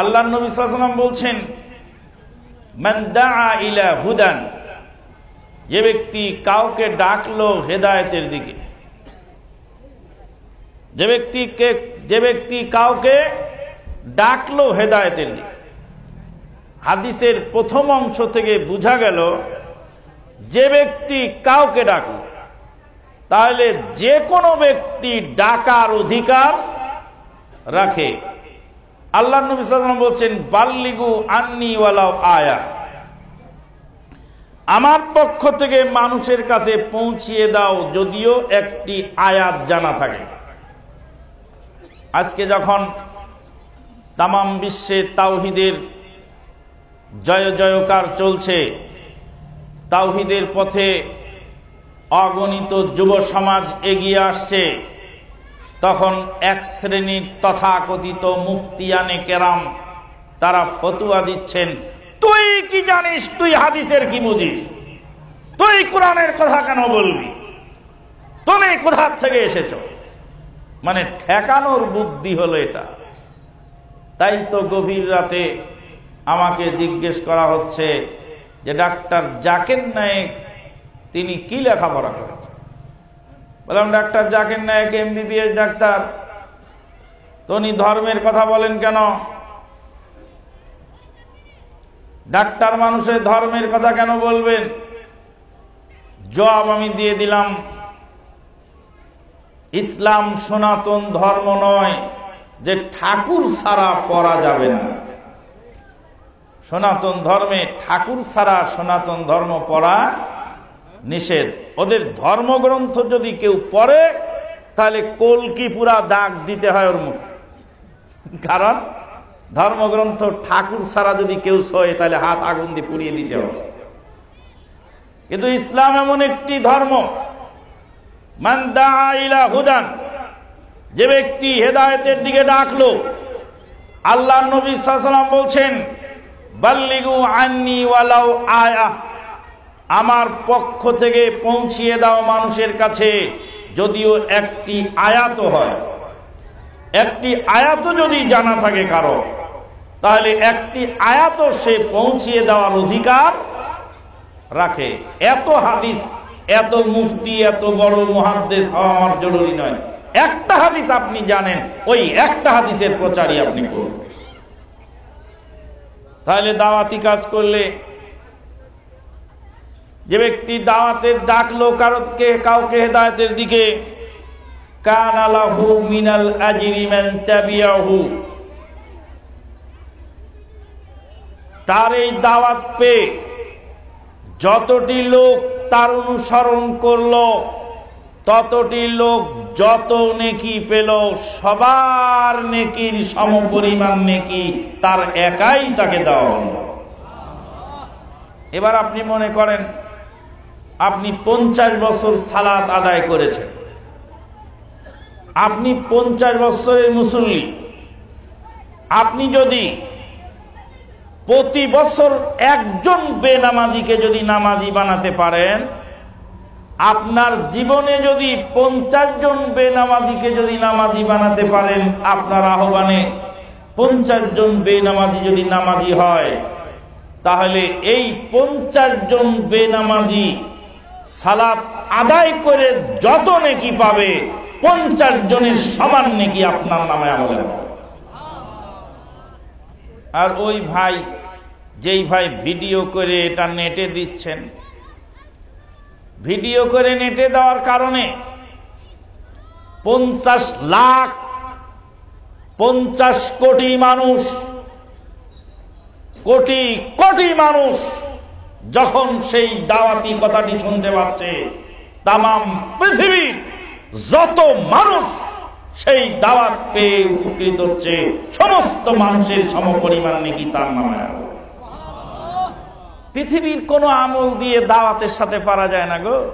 আল্লাহ নবী সাল্লাম বলছেন ইলা হুদান যে ব্যক্তি কাউকে ডাকলো হেদায়েতের দিকে। যে ব্যক্তিকে যে ব্যক্তি কাউকে ডাকলো হেদায়তের দিকে। হাদিসের প্রথম অংশ থেকে বোঝা গেল, যে ব্যক্তি কাউকে ডাকলো, তাহলে যে কোনো ব্যক্তি ডাকার অধিকার রাখে। আল্লাহ নবী সাল্লাম বলছেন, বাল্লিগু আন্নি ওয়ালাও আয়া। আমার পক্ষ থেকে মানুষের কাছে পৌঁছিয়ে দাও যদিও একটি আয়াত জানা থাকে। আজকে যখন তামাম বিশ্বে তাওহিদের জয় জয়কার চলছে, তাওহিদের পথে অগণিত যুব সমাজ এগিয়ে আসছে তখন এক শ্রেণির তথাকথিত মুফতিয়ানে কেরাম, তারা ফতুয়া দিচ্ছেন, তুই কি জানিস? তুই হাদিসের কি বুঝিস তুই কোরআনের কথা কেন বলবি? তুমি কোথা থেকে এসেছ? মানে ঠেকানোর বুদ্ধি হলো এটা। তাই তো গভীর রাতে আমাকে জিজ্ঞেস করা হচ্ছে যে ডাক্তার জাকের নায়ক তিনি কি লেখাপড়া করেছেন? বললাম, ডাক্তার জাকির নায়ক, এমবিবিএস ডাক্তার। তো উনি ধর্মের কথা বলেন কেন? ডাক্তার মানুষের ধর্মের কথা কেন বলবেন? জবাব আমি দিয়ে দিলাম, ইসলাম সনাতন ধর্ম নয় যে ঠাকুর ছাড়া পড়া যাবে না। সনাতন ধর্মে ঠাকুর ছাড়া সনাতন ধর্ম পড়া নিষেধ। ওদের ধর্মগ্রন্থ যদি কেউ পড়ে, তাহলে কলকি পুরা দাগ দিতে হয় ওর মুখে। কারণ ধর্মগ্রন্থ ঠাকুর ছাড়া যদি কেউ সয়ে তাহলে হাত আগুন দিয়ে পুড়িয়ে দিতে হবে। কিন্তু ইসলাম এমন একটি ধর্ম। হুদান, যে ব্যক্তি হেদায়তের দিকে ডাকলো আল্লাহ নবী সাল্লাম বলছেন, বাল্লিগু আন্নি ওয়ালাও আয়া। আমার পক্ষ থেকে পৌঁছিয়ে দাও মানুষের কাছে, যদিও একটি আয়াত হয়। একটি আয়াত যদি জানা থাকে কারও, তাহলে একটি আয়াত সে পৌঁছিয়ে দেওয়ার অধিকার রাখে। এত হাদিস, এত মুফতি, এত বড় মহাদ্দেশ হওয়া আমার জরুরি নয়। একটা হাদিস আপনি জানেন, ওই একটা হাদিসের প্রচারই আপনি করুন। তাহলে দাওয়াতি কাজ করলে যে ব্যক্তি দাওয়াতের ডাকলো কারোকে কাউকে হেদায়তের দিকে মিনাল তার এই দাওয়াত পেয়ে যতটি লোক তার অনুসরণ করল, ততটি লোক যত নেকি পেল, সবার নেকির সমপরিমাণ নেকি তার একাই তাকে দেওয়া হল। এবার আপনি মনে করেন আপনি পঞ্চাশ বছর সালাত আদায় করেছেন। আপনি পঞ্চাশ বছরের মুসল্লি। আপনি যদি প্রতি বছর একজন বেনামাজিকে যদি নামাজি বানাতে পারেন, আপনার জীবনে যদি পঞ্চাশ জন বেনামাজিকে যদি নামাজি বানাতে পারেন, আপনার আহ্বানে পঞ্চাশ জন বেনামাজি যদি নামাজি হয়, তাহলে এই পঞ্চাশ জন বেনামাজি সালাত আদায় করে যত নেকি পাবে, পঞ্চাশ জনের সমান নেকি আপনার নামে আমলে আর ওই ভাই, যেই ভাই ভিডিও করে এটা নেটে দিচ্ছেন, ভিডিও করে নেটে দেওয়ার কারণে পঞ্চাশ লাখ, পঞ্চাশ কোটি মানুষ, কোটি কোটি মানুষ যখন সেই দাওয়াতি কথাটি শুনতে পাচ্ছে তাম পৃথিবীর যত মানুষ সেই দাওয়াত পেয়ে উপকৃত হচ্ছে, সমস্ত মানুষের সমপরিমাণ নাকি তার নামে পৃথিবীর কোনো আমল দিয়ে দাওয়াতের সাথে পারা যায় না গো।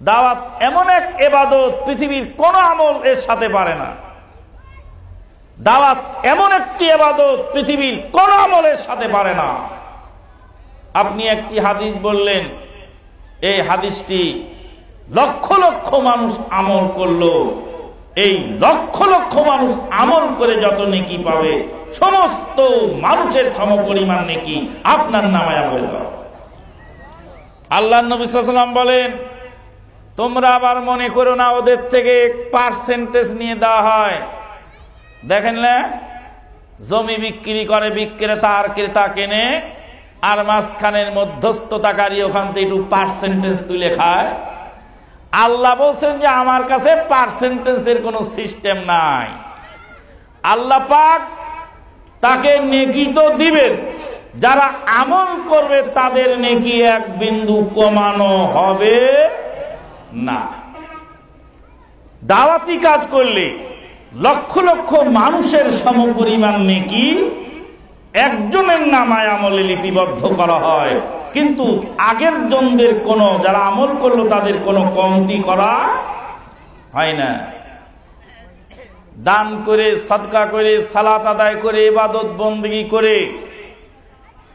দাওয়াত এমন এক এবাদত, পৃথিবীর কোন আমল এর সাথে পারে না। দাওয়াত এমন একটি এবাদত, পৃথিবীর কোন আমলের সাথে পারে না। আপনি একটি হাদিস বললেন, এই হাদিসটি লক্ষ লক্ষ মানুষ আমল করল। এই লক্ষ লক্ষ মানুষ আমল করে যত নেকি পাবে, সমস্ত মানুষের সমপরিমাণ নেকি আপনার নামায় আমলে আল্লাহ নবী সাল্লাম বলেন, তোমরা আবার মনে করো না, ওদের থেকে পার্সেন্টেজ নিয়ে দেওয়া হয়। দেখেন না, জমি বিক্রি করে বিক্রেতা আর ক্রেতা কেনে আর মাঝখানের মধ্যস্থতাকারী ওখান থেকে একটু পার্সেন্টেজ তুলে খায়। আল্লাহ বলছেন যে আমার কাছে পার্সেন্টেজের কোনো সিস্টেম নাই। আল্লাহ পাক তাকে নেকি তো দিবেন। যারা আমল করবে তাদের নেকি এক বিন্দু কমানো হবে না। দাওয়াতি কাজ করলে লক্ষ লক্ষ মানুষের সমপরিমাণ নেকি একজনের নামায় আমলে লিপিবদ্ধ করা হয়। কিন্তু আগের জনদের কোনো, যারা আমল করল, তাদের কোনো কমতি করা হয় না। দান করে, সদকা করে, সালাত আদায় করে, ইবাদত বন্দী করে,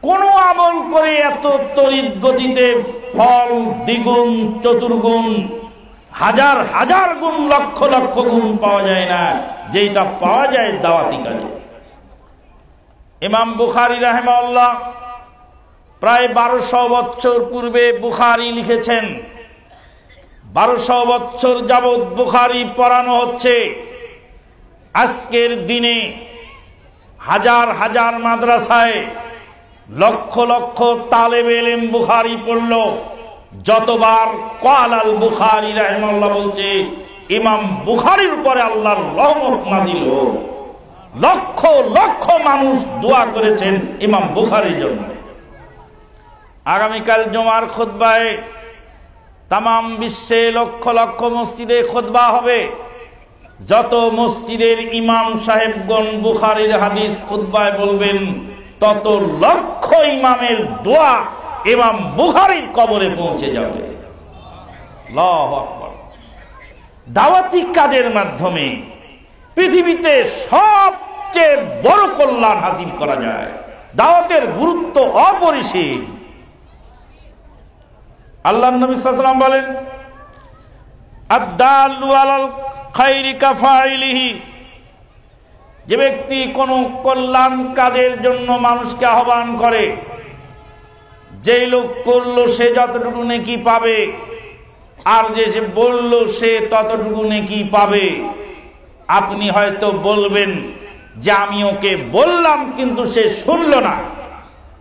কোন আমল করে এত তরিত গতিতে ফল, দ্বিগুণ, চতুর্গুণ, হাজার হাজার গুণ, লক্ষ লক্ষ গুণ পাওয়া যায় না। যেটা পাওয়া যায় দাওয়াতি কাজে। ইমাম বুখারি রাহেমাল্লাহ প্রায় বারোশো বৎসর পূর্বে বুখারি লিখেছেন, বারোশো বৎসর যাবৎ বুখারি পড়ানো হচ্ছে। আজকের দিনে হাজার হাজার মাদ্রাসায় লক্ষ লক্ষ তালেব এলেম বুখারি পড়ল। যতবার কাল আল বুখারি রাহমাল্লাহ বলছে, ইমাম বুখারির উপরে আল্লাহর রহমত নাজিল লক্ষ লক্ষ মানুষ দোয়া করেছেন ইমাম বুখারির জন্য। আগামীকাল জমার খোদবায় তাম বিশ্বে লক্ষ লক্ষ মসজিদে খোদবা হবে। যত মসজিদের ইমাম সাহেবগণ বুখারির হাদিস খুদ্বায় বলবেন, তত লক্ষ ইমামের দোয়া ইমাম বুখারির কবরে পৌঁছে যাবে। দাওয়াতি কাজের মাধ্যমে পৃথিবীতে সবচেয়ে বড় কল্যাণ হাসিল করা যায়। দাওয়াতের গুরুত্ব অপরিসীম। আল্লাহ নবী সাল্লাম বলেন আদালু যে ব্যক্তি কোন কল্যাণ কাজের জন্য মানুষকে আহ্বান করে যে লোক করল সে যতটুকু নেকি পাবে, আর যে বলল সে ততটুকু নেকি পাবে। আপনি হয়তো বলবেন যে আমি ওকে বললাম, কিন্তু সে শুনল না।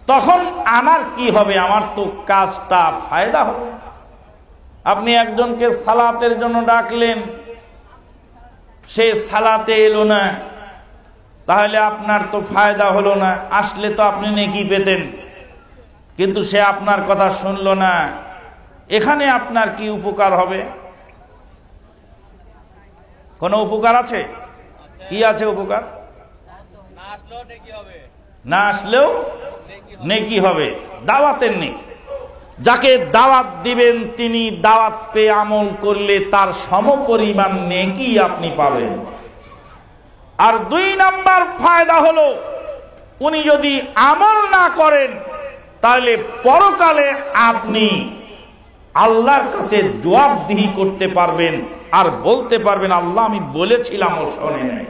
তখন আমার কি হবে? আমার তো কাজটা ফায়দা হবে। আপনি একজনকে সালাতের জন্য ডাকলেন, সে সালাতে এলো না। তাহলে আপনার তো ফায়দা হলো না, আসলে তো আপনি নেকি পেতেন। কিন্তু সে আপনার কথা শুনল না। এখানে আপনার কি উপকার হবে? কোনো উপকার আছে? কি আছে উপকার? না আসলেও নেকি হবে। দাওয়াতের নেকি। যাকে দাওয়াত দিবেন, তিনি দাওয়াত পেয়ে আমল করলে তার সমপরিমাণ নেকি আপনি পাবেন। আর দুই নাম্বার ফায়দা হলো, উনি যদি আমল না করেন, তাহলে পরকালে আপনি আল্লাহর কাছে জবাবদিহি করতে পারবেন আর বলতে পারবেন, আল্লাহ, আমি বলেছিলাম ও শোনে নাই।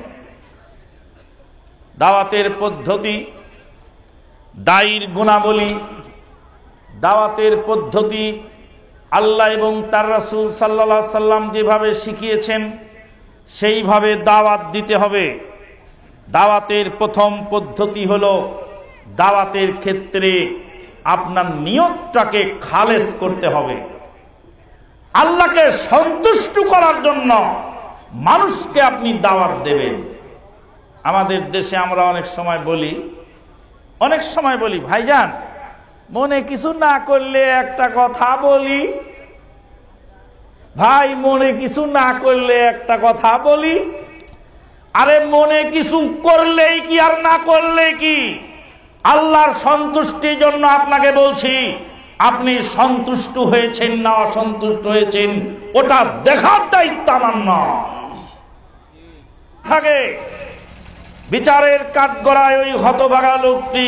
দাওয়াতের পদ্ধতি, দায়ীর গুণাবলী, দাওয়াতের পদ্ধতি, আল্লাহ এবং তার রাসুল সাল্লা সাল্লাম যেভাবে শিখিয়েছেন, সেইভাবে দাওয়াত দিতে হবে। দাওয়াতের প্রথম পদ্ধতি হল দাওয়াতের ক্ষেত্রে আপনার নিয়তটাকে খালেস করতে হবে। আল্লাহকে সন্তুষ্ট করার জন্য মানুষকে আপনি দাওয়াত দেবেন। আমাদের দেশে আমরা অনেক সময় বলি, অনেক সময় বলি, ভাইজান, মনে কিছু না করলে একটা কথা বলি। ভাই, মনে কিছু না করলে একটা কথা বলি। আরে, মনে কিছু করলেই কি আর না করলে কি? আল্লাহর সন্তুষ্টির জন্য আপনাকে বলছি, আপনি সন্তুষ্ট হয়েছেন না অসন্তুষ্ট হয়েছেন, ওটা দেখার দায়িত্ব আমার থাকে, বিচারের কাঠগড়ায় ওই হতভাগা লোকটি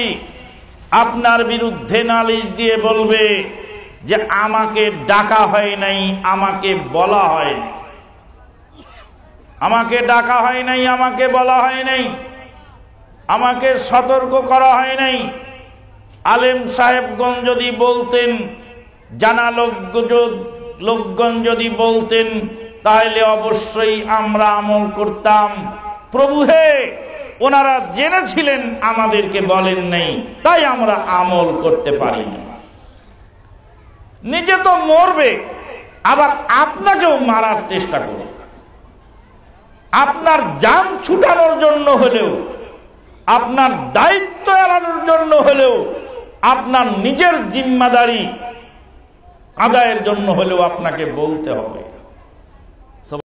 আপনার বিরুদ্ধে নালিশ দিয়ে বলবে যে আমাকে ডাকা হয় নাই, আমাকে বলা হয়নি আমাকে ডাকা হয় নাই, আমাকে বলা হয় নাই। আমাকে সতর্ক করা হয় নাই। আলেম সাহেবগণ যদি বলতেন, জানা লোক লোকগণ যদি বলতেন, তাহলে অবশ্যই আমরা আমল করতাম। প্রভু হে, ওনারা জেনেছিলেন, আমাদেরকে বলেন নাই, তাই আমরা আমল করতে পারি না। নিজে তো মরবে, আবার আপনাকেও মারার চেষ্টা করবে। আপনার যান ছুটানোর জন্য হলেও আপনার দায়িত্ব এড়ানোর জন্য হলেও আপনার নিজের জিম্মাদারি আদায়ের জন্য হলেও আপনাকে বলতে হবে।